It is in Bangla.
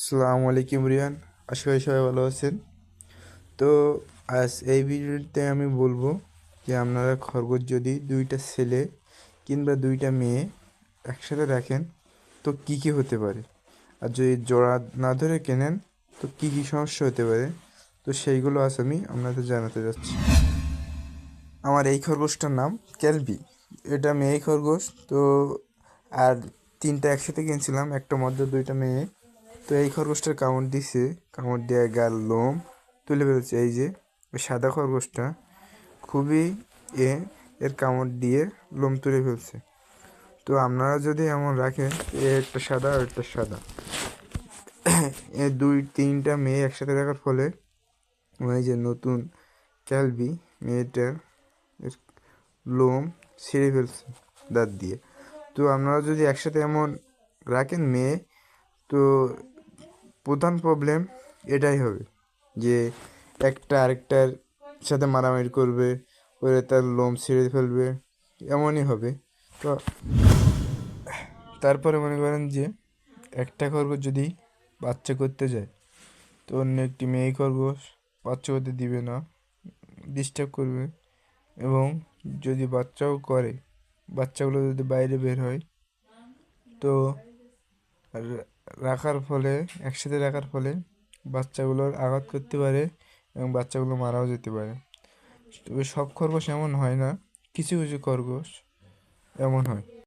আসসালামু আলাইকুম রিয়ান, আশা করি সবাই ভালো আছেন। তো আজ এই ভিডিওতে আমি বলব যে আপনারা খরগোশ যদি দুইটা ছেলে কিংবা দুইটা মেয়ে একসাথে রাখেন, তো কী কী হতে পারে? আর যদি জোড়া না ধরে কেনেন, তো কী কী সমস্যা হতে পারে? তো সেইগুলো আজ আমি আপনাদের জানাতে যাচ্ছি। আমার এই খরগোশটার নাম ক্যালবি। এটা মেয়ে খরগোশ, তো আর তিনটা একসাথে কিনছিলাম, একটা মধ্যে দুইটা মেয়ে। তো এই খরগোশটার কামড় দিছে, কামড় দিয়ে গাল লোম, তুলে ফেলছে। এই যে ওই সাদা খরগোশটা খুবই এ, এর কামড় দিয়ে লোম তুলে ফেলছে। তো আপনারা যদি এমন রাখেন, এ একটা সাদা আর একটা সাদা। এ দুই, তিনটা মেয়ে একসাথে রাখার ফলে ওই যে নতুন ক্যালবি মেয়েটার লোম ছিঁড়ে ফেলছে দাঁত দিয়ে। তো আপনারা যদি একসাথে এমন রাখেন মেয়ে, তো প্রধান প্রবলেম এটাই হবে যে একটা আরেকটার সাথে মারামারি করবে করে তার লোম ছিঁড়ে ফেলবে, এমনই হবে। তো, তারপরে মনে করেন যে একটা খরগোশ যদি বাচ্চা করতে যায়, তো অন্য একটি মেয়ে খরগোশ বাচ্চা করতে দিবে না ডিস্টার্ব করবে এবং যদি বাচ্চাও করে, বাচ্চাগুলো যদি বাইরে বের হয়, তো রা- রাখার ফলে, একসাথে রাখার ফলে বাচ্চাগুলোর আঘাত করতে পারে এবং বাচ্চাগুলো মারাও যেতে পারে। তবে সব খরগোশ এমন হয় না, কিছু কিছু খরগোশ এমন হয়।